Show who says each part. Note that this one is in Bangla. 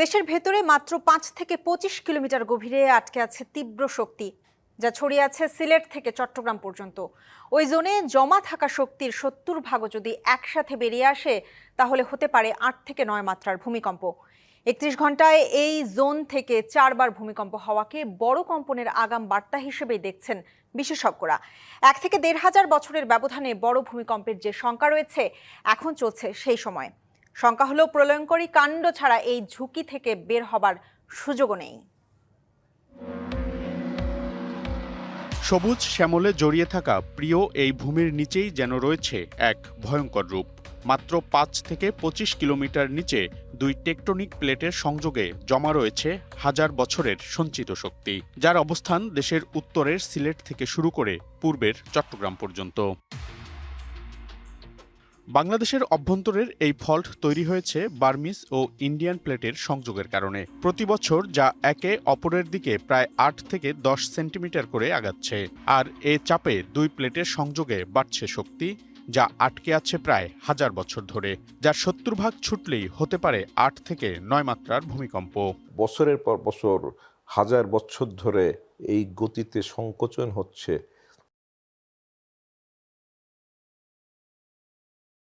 Speaker 1: দেশের ভেতরে মাত্র পাঁচ থেকে পঁচিশ কিলোমিটার গভীরে আটকে আছে তীব্র শক্তি, যা ছড়িয়ে আছে সিলেট থেকে চট্টগ্রাম পর্যন্ত। ওই জোনে জমা থাকা শক্তির সত্তর ভাগও যদি একসাথে বেরিয়ে আসে, তাহলে হতে পারে আট থেকে নয় মাত্রার ভূমিকম্প। একত্রিশ ঘন্টায় এই জোন থেকে চারবার ভূমিকম্প হওয়াকে বড় কম্পনের আগাম বার্তা হিসেবেই দেখছেন বিশেষজ্ঞরা। এক থেকে দেড় হাজার বছরের ব্যবধানে বড় ভূমিকম্পের যে শঙ্কা রয়েছে, এখন চলছে সেই সময়। শঙ্কা হলো প্রলয়ঙ্করী কাণ্ড ছাড়া এই ঝুঁকি থেকে বের হবার সুযোগও নেই।
Speaker 2: সবুজ শ্যামলে জড়িয়ে থাকা প্রিয় এই ভূমির নিচেই যেন রয়েছে এক ভয়ঙ্কর রূপ। মাত্র পাঁচ থেকে পঁচিশ কিলোমিটার নিচে দুই টেকটনিক প্লেটের সংযোগে জমা রয়েছে হাজার বছরের সঞ্চিত শক্তি, যার অবস্থান দেশের উত্তরের সিলেট থেকে শুরু করে পূর্বের চট্টগ্রাম পর্যন্ত। বাংলাদেশের অভ্যন্তরের এই ফল্ট তৈরি হয়েছে বার্মিস ও ইন্ডিয়ান প্লেটের সংযোগের কারণে। প্রতি বছর যা একে অপরের দিকে প্রায় আট থেকে দশ সেন্টিমিটার করে আগাচ্ছে। আর এ চাপে দুই প্লেটের সংযোগে বাড়ছে শক্তি, যা আটকে আছে প্রায় হাজার বছর ধরে, যার সত্তর ভাগ ছুটলেই হতে পারে আট থেকে নয় মাত্রার ভূমিকম্প।
Speaker 3: বছরের পর বছর, হাজার বছর ধরে এই গতিতে সংকোচন হচ্ছে